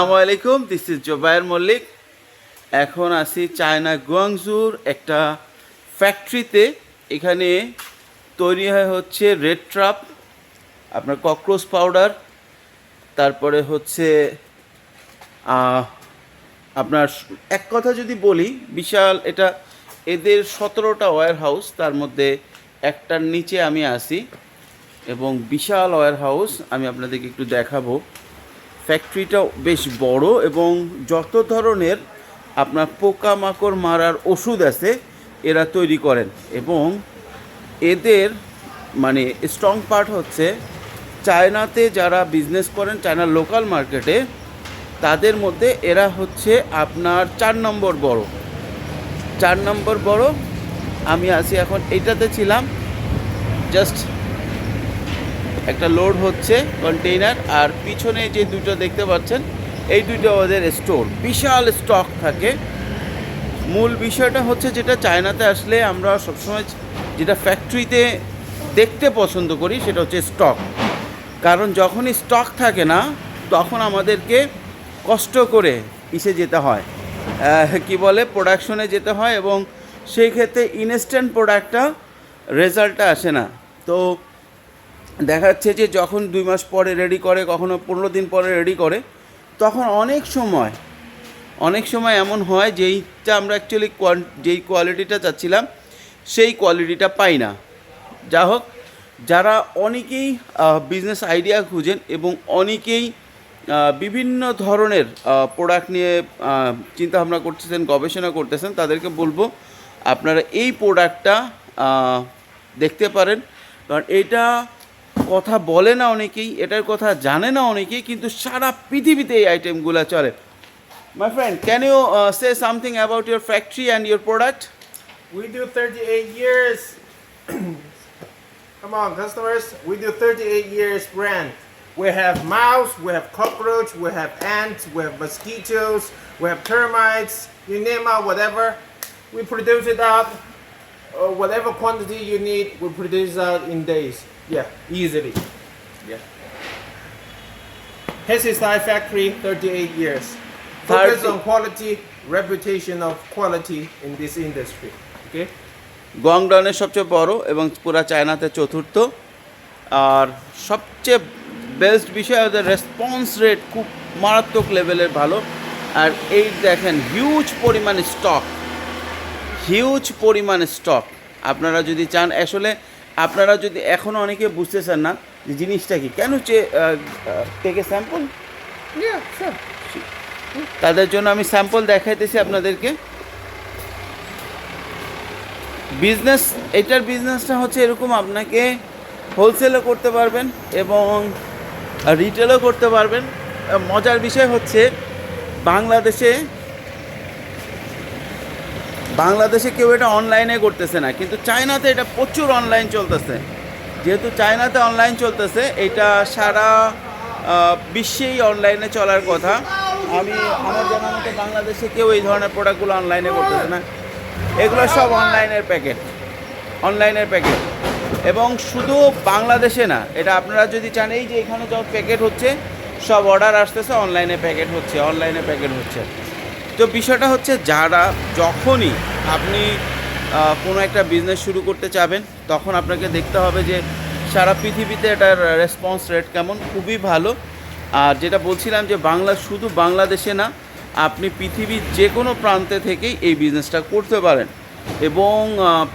আসসালামু আলাইকুম this is Zobayer Mallick এখন আছি চায়না গুয়াংজুর, একটা ফ্যাক্টরিতে এখানে তৈরি হয় হচ্ছে রেড ট্রাপ আপনার ককরোচ পাউডার তারপরে হচ্ছে আপনার এক কথা যদি বলি, বিশাল এটা এদের সতেরোটা ওয়্যার হাউস তার মধ্যে একটার নিচে আমি আসি এবং বিশাল ওয়্যার হাউস আমি আপনাদেরকে একটু দেখাবো। ফ্যাক্টরিটা বেশ বড় এবং যত ধরনের আপনার পোকামাকড় মারার ওষুধ আছে, এরা তৈরি করেন এবং এদের মানে স্ট্রং পার্ট হচ্ছে চায়নাতে যারা বিজনেস করেন, চায়নার লোকাল মার্কেটে তাদের মধ্যে এরা হচ্ছে আপনার চার নম্বর বড়। চার নম্বর বড়, আমি আছি এখন এইটাতে ছিলাম জাস্ট একটা লোড হচ্ছে কন্টেইনার আর পিছনে যে দুটো দেখতে পাচ্ছেন, এই দুটো ওদের স্টোর, বিশাল স্টক থাকে। মূল বিষয়টা হচ্ছে যেটা চায়নাতে আসলে আমরা সবসময় যেটা ফ্যাক্টরিতে দেখতে পছন্দ করি, সেটা হচ্ছে স্টক কারণ যখনই স্টক থাকে না, তখন আমাদেরকে কষ্ট করে ইসে যেতে হয়। কি বলে প্রোডাকশনে যেতে হয় এবং সেই ক্ষেত্রে ইনস্ট্যান্ট প্রোডাক্টটা রেজাল্টটা আসে না। তো দেখা যাচ্ছে যে যখন দুই মাস পরে রেডি করে, কখনো পনেরো দিন পরে রেডি করে, তখন অনেক সময় অনেক সময় এমন হয় যেইটা আমরা অ্যাকচুয়ালি যেই কোয়ালিটিটা চাচ্ছিলাম, সেই কোয়ালিটিটা পাই না। যা হোক, যারা অনেকেই বিজনেস আইডিয়া খুঁজেন এবং অনেকেই বিভিন্ন ধরনের প্রোডাক্ট নিয়ে চিন্তা ভাবনা করতেছেন, গবেষণা করতেছেন, তাদেরকে বলব, আপনারা এই প্রোডাক্টটা দেখতে পারেন। কারণ এটা কথা বলে না অনেকেই এটার কথা জানে না অনেকেই কিন্তু সারা পৃথিবীতে এই আইটেমগুলো চলে my friend can you say something about your factory and your product We do 38 years. Come on, customers. We do 38 years brand. We have mouse, we have cockroach, we have ants, we have mosquitoes, we have termites, you name it, whatever. We produce it out. Uh, whatever quantity you need, we produce out in days. Yeah, easily. Yeah. Pesticide factory, 38 years. Focus 30 on quality, reputation of quality in this industry. Okay? গংডনের সবচেয়ে বড় এবং পুরা চায়নাতে চতুর্থ আর সবচেয়ে best বিষয় ওদের রেসপন্স রেট খুব মারাত্মক লেভেলের ভালো আর এই দেখেন হিউজ পরিমাণ স্টক হিউজ পরিমাণ স্টক আপনারা যদি চান আসলে আপনারা যদি এখনও অনেকে বুঝতেছেন না যে জিনিসটা কি কেন চে টেকে স্যাম্পল তাদের জন্য আমি স্যাম্পল দেখাইতেছি আপনাদেরকে। বিজনেস এটার বিজনেসটা হচ্ছে এরকম আপনাকে হোলসেলও করতে পারবেন এবং রিটেলও করতে পারবেন। মজার বিষয় হচ্ছে বাংলাদেশে বাংলাদেশে কেউ এটা অনলাইনে করতেছে না, কিন্তু চায়নাতে এটা প্রচুর অনলাইন চলতেছে। যেহেতু চায়নাতে অনলাইন চলতেছে, এটা সারা বিশ্বেই অনলাইনে চলার কথা। আমি, আমার জানা মতো বাংলাদেশে কেউ এই ধরনের প্রোডাক্টগুলো অনলাইনে করতেছে না। এগুলো সব অনলাইনের প্যাকেট অনলাইনের প্যাকেট এবং শুধু বাংলাদেশে না, এটা আপনারা যদি চান, এই যে এখানে যখন প্যাকেট হচ্ছে, সব অর্ডার আসতেছে অনলাইনে প্যাকেট হচ্ছে অনলাইনে প্যাকেট হচ্ছে। তো বিষয়টা হচ্ছে যারা যখনই আপনি কোনো একটা বিজনেস শুরু করতে চাবেন, তখন আপনাকে দেখতে হবে যে সারা পৃথিবীতে এটার রেসপন্স রেট কেমন। খুবই ভালো। আর যেটা বলছিলাম যে বাংলা, শুধু বাংলাদেশে না, আপনি পৃথিবীর যে কোনো প্রান্তে থেকেই এই বিজনেসটা করতে পারেন। এবং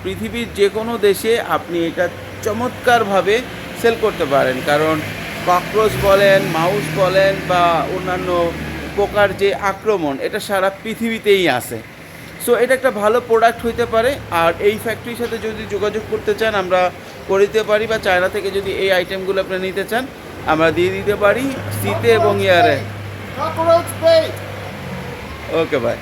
পৃথিবীর যে কোনো দেশে আপনি এটা চমৎকারভাবে সেল করতে পারেন। কারণ ককরোচ বলেন মাউস বলেন বা অন্যান্য পোকার যে আক্রমণ এটা সারা পৃথিবীতেই আছে। সো এটা একটা ভালো প্রোডাক্ট হইতে পারে আর এই ফ্যাক্টরির সাথে যদি যোগাযোগ করতে চান আমরা করে দিতে পারি বা চায়না থেকে যদি এই আইটেমগুলো আপনি নিতে চান আমরা দিয়ে দিতে পারি শীতে এবং ইয়ারে। Okay bye